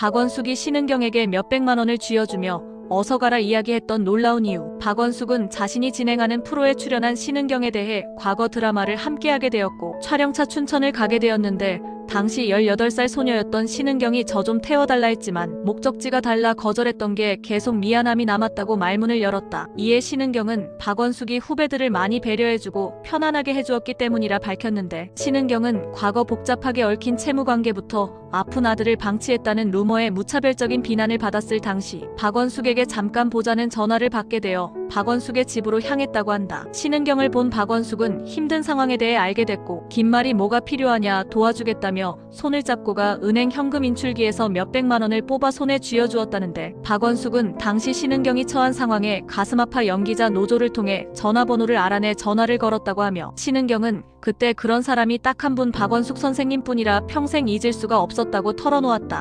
박원숙이 신은경에게 몇백만 원을 쥐어주며 어서 가라 이야기했던 놀라운 이유. 박원숙은 자신이 진행하는 프로에 출연한 신은경에 대해 과거 드라마를 함께하게 되었고 촬영차 춘천을 가게 되었는데 당시 18살 소녀였던 신은경이 저 좀 태워달라 했지만 목적지가 달라 거절했던 게 계속 미안함이 남았다고 말문을 열었다. 이에 신은경은 박원숙이 후배들을 많이 배려해주고 편안하게 해주었기 때문이라 밝혔는데 신은경은 과거 복잡하게 얽힌 채무 관계부터 아픈 아들을 방치했다는 루머에 무차별적인 비난을 받았을 당시 박원숙에게 잠깐 보자는 전화를 받게 되어 박원숙의 집으로 향했다고 한다. 신은경을 본 박원숙은 힘든 상황에 대해 알게 됐고 긴 말이 뭐가 필요하냐 도와주겠다며 손을 잡고 가 은행 현금 인출기에서 몇백만 원을 뽑아 손에 쥐어주었다는데 박원숙은 당시 신은경이 처한 상황에 가슴 아파 연기자 노조를 통해 전화번호를 알아내 전화를 걸었다고 하며 신은경은 그때 그런 사람이 딱 한 분 박원숙 선생님뿐이라 평생 잊을 수가 없었다 고 털어놓았다.